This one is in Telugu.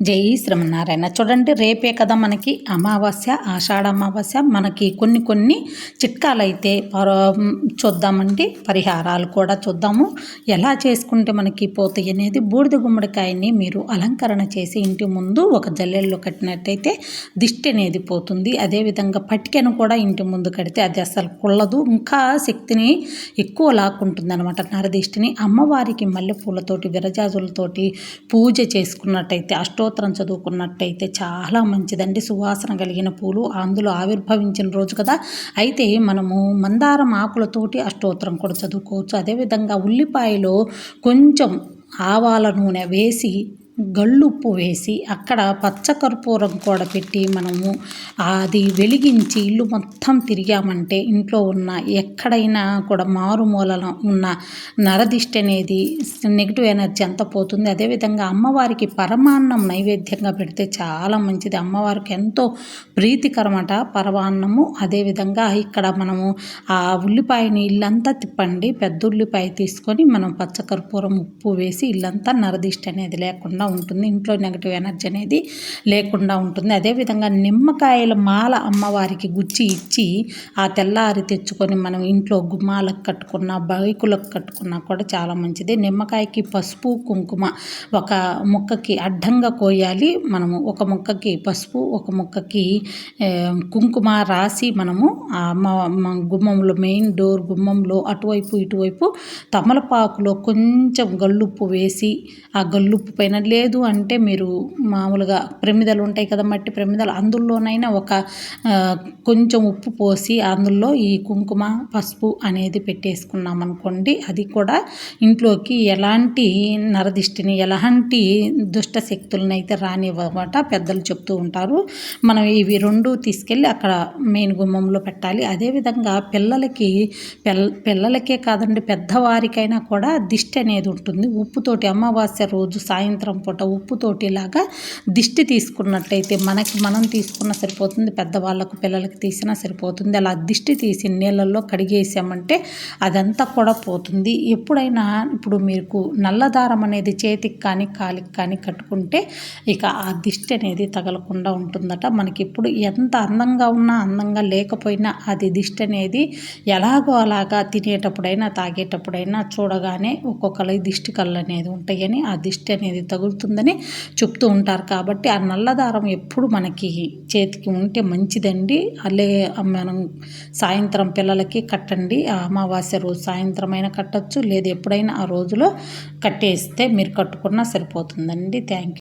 జై శ్రీమన్నారాయణ. చూడండి రేపే కదా మనకి అమావాస్య ఆషాఢ అమావాస్య. మనకి కొన్ని కొన్ని చిట్కాలు అయితే చూద్దామండి. పరిహారాలు కూడా చూద్దాము. ఎలా చేసుకుంటే మనకి పోతాయి అనేది బూడిద గుమ్మడికాయని మీరు అలంకరణ చేసి ఇంటి ముందు ఒక జల్లెల్లో కట్టినట్టయితే దిష్టి అనేది పోతుంది. అదేవిధంగా పట్టికను కూడా ఇంటి ముందు కడితే అది అసలు కుళ్ళదు. ఇంకా శక్తిని ఎక్కువ లాక్కుంటుంది అనమాట నరదిష్టిని. అమ్మవారికి మల్లెపూలతోటి విరజాజులతోటి పూజ చేసుకున్నట్టయితే అష్టో స్తోత్రం చదువుకున్నట్టయితే చాలా మంచిదండి. సువాసన కలిగిన పూలు అందులో ఆవిర్భవించిన రోజు కదా. అయితే మనము మందారం ఆకులతోటి అష్టోత్తరం కూడా చదువుకోవచ్చు. అదేవిధంగా ఉల్లిపాయలో కొంచెం ఆవాల నూనె వేసి గళ్ళుప్పు వేసి అక్కడ పచ్చకర్పూరం కూడా పెట్టి మనము అది వెలిగించి ఇల్లు మొత్తం తిరిగామంటే ఇంట్లో ఉన్న ఎక్కడైనా కూడా మారుమూలన ఉన్న నరదిష్టి అనేది నెగిటివ్ ఎనర్జీ అంతా పోతుంది. అదేవిధంగా అమ్మవారికి పరమాన్నం నైవేద్యంగా పెడితే చాలా మంచిది. అమ్మవారికి ఎంతో ప్రీతికరమట పరమాన్నము. అదేవిధంగా ఇక్కడ మనము ఆ ఉల్లిపాయని ఇల్లంతా తిప్పండి. పెద్ద ఉల్లిపాయ తీసుకొని మనం పచ్చకర్పూరం ఉప్పు వేసి ఇల్లంతా నరదిష్టి అనేది లేకుండా ఉంటుంది. ఇంట్లో నెగటివ్ ఎనర్జీ అనేది లేకుండా ఉంటుంది. అదేవిధంగా నిమ్మకాయల మాల అమ్మవారికి గుచ్చి ఇచ్చి ఆ తెల్లారి తెచ్చుకొని మనం ఇంట్లో గుమ్మాలకు కట్టుకున్న బైకులకు కట్టుకున్నా కూడా చాలా మంచిది. నిమ్మకాయకి పసుపు కుంకుమ ఒక ముక్కకి అడ్డంగా కోయాలి. మనము ఒక ముక్కకి పసుపు ఒక ముక్కకి కుంకుమ రాసి మనము గుమ్మంలో మెయిన్ డోర్ గుమ్మంలో అటువైపు ఇటువైపు తమలపాకులో కొంచెం గల్లుప్పు వేసి ఆ గల్లుప్పు పైన లేదు అంటే మీరు మామూలుగా ప్రమిదలు ఉంటాయి కదా మట్టి ప్రమిదలు అందులోనైనా ఒక కొంచెం ఉప్పు పోసి అందులో ఈ కుంకుమ పసుపు అనేది పెట్టేసుకున్నాం అనుకోండి అది కూడా ఇంట్లోకి ఎలాంటి నరదిష్టిని ఎలాంటి దుష్ట శక్తులను అయితే రానివ్వమాట పెద్దలు చెప్తూ ఉంటారు. మనం ఇవి రెండు తీసుకెళ్ళి అక్కడ మెయిన్ గుమ్మంలో పెట్టాలి. అదేవిధంగా పిల్లలకి పిల్ల పిల్లలకే కాదండి పెద్దవారికైనా కూడా దిష్టి అనేది ఉంటుంది. ఉప్పుతోటి అమావాస్య రోజు సాయంత్రం పూట ఉప్పుతోటిలాగా దిష్టి తీసుకున్నట్టయితే మనకి మనం తీసుకున్న సరిపోతుంది పెద్దవాళ్ళకు పిల్లలకి తీసినా సరిపోతుంది. అలా దిష్టి తీసి నీళ్ళల్లో కడిగేసామంటే అదంతా కూడా పోతుంది. ఎప్పుడైనా ఇప్పుడు మీకు నల్లదారం అనేది చేతికి కానీ కాలికి కానీ కట్టుకుంటే ఇక ఆ దిష్టి అనేది తగలకుండా ఉంటుందట. మనకి ఇప్పుడు ఎంత అందంగా ఉన్నా అందంగా లేకపోయినా అది దిష్టి అనేది ఎలాగో అలాగా తినేటప్పుడైనా తాగేటప్పుడైనా చూడగానే ఒక్కొక్కరి దిష్టి కళ్ళు అనేది ఉంటాయని ఆ దిష్టి అనేది తగులుతుందని చెప్తూ ఉంటారు. కాబట్టి ఆ నల్లదారం ఎప్పుడు మనకి చేతికి ఉంటే మంచిదండి. అలే మనం సాయంత్రం పిల్లలకి కట్టండి. ఆ అమావాస్య రోజు సాయంత్రం అయినా కట్టచ్చు. లేదు ఎప్పుడైనా ఆ రోజులో కట్టేస్తే మీరు కట్టుకున్నా సరిపోతుందండి. Thank you.